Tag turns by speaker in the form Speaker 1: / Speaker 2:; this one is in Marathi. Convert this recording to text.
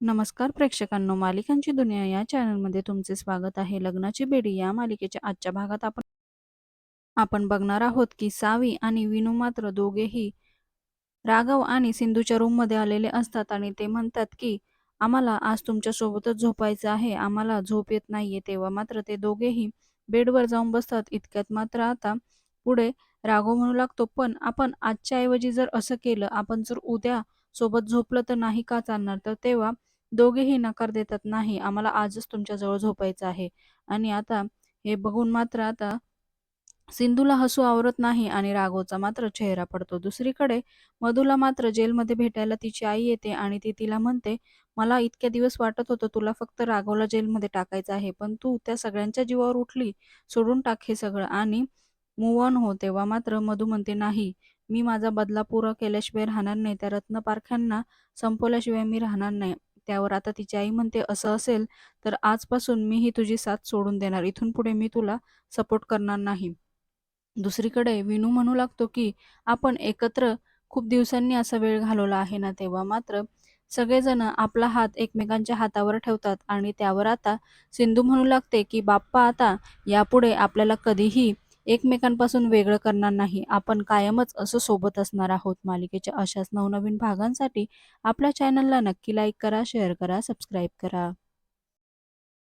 Speaker 1: नमस्कार प्रेक्षकांनो मालिकांची दुनिया या चॅनलमध्ये तुमचे स्वागत आहे. लग्नाची बेडी या मालिकेच्या आजच्या भागात आपण आपण बघणार आहोत की सावी आणि विनू मात्र दोघेही राघव आणि सिंधूच्या रूममध्ये आलेले असतात आणि ते म्हणतात की आम्हाला आज तुमच्या सोबतच झोपायचं आहे. आम्हाला झोप येत नाहीये. तेव्हा मात्र ते दोघेही बेडवर जाऊन बसतात. इतक्यात मात्र आता पुढे राघव म्हणू लागतो पण आपण आजच्या ऐवजी जर असं केलं आपण जर उद्या सोबत झोपलं तर नाही का चालणार? तर तेव्हा दोघेही नकार देतात नाही आम्हाला आजच तुमच्याजवळ झोपायचं आहे. आणि आता हे बघून मात्र आता सिंधूला हसू आवरत नाही आणि राघवचा मात्र चेहरा पडतो. दुसरीकडे मधूला मात्र जेलमध्ये भेटायला तिची आई येते आणि ती तिला म्हणते मला इतक्या दिवस वाटत होतं तुला फक्त राघवला जेलमध्ये टाकायचं आहे पण तू त्या सगळ्यांच्या जीवावर उठली सोडून टाक हे सगळं. आणि मूव ऑन हो तेव्हा मात्र मधू म्हणते नाही मी माझा बदला पुरा केल्याशिवाय राहणार नाही. त्या रत्न पारख्यांना संपवल्याशिवाय मी राहणार नाही. त्यावर आता तिची आई म्हणते असं असेल तर आजपासून मी ही तुझी साथ सोडून देणार. इथून पुढे मी तुला सपोर्ट करणार नाही. दुसरीकडे विनू म्हणू लागतो की आपण एकत्र खूप दिवसांनी असा वेळ घालवला आहे ना तेव्हा मात्र सगळेजण आपला हात एकमेकांच्या हातावर ठेवतात आणि त्यावर आता सिंधू म्हणू लागते की बाप्पा आता यापुढे आपल्याला कधीही एकमेकांपासून वेगळं करणार नाही. आपण कायमच असं सोबत असणार आहोत. मालिकेच्या अशाच नवनवीन भागांसाठी आपल्या चॅनलला नक्की लाईक करा शेअर करा सबस्क्राईब करा.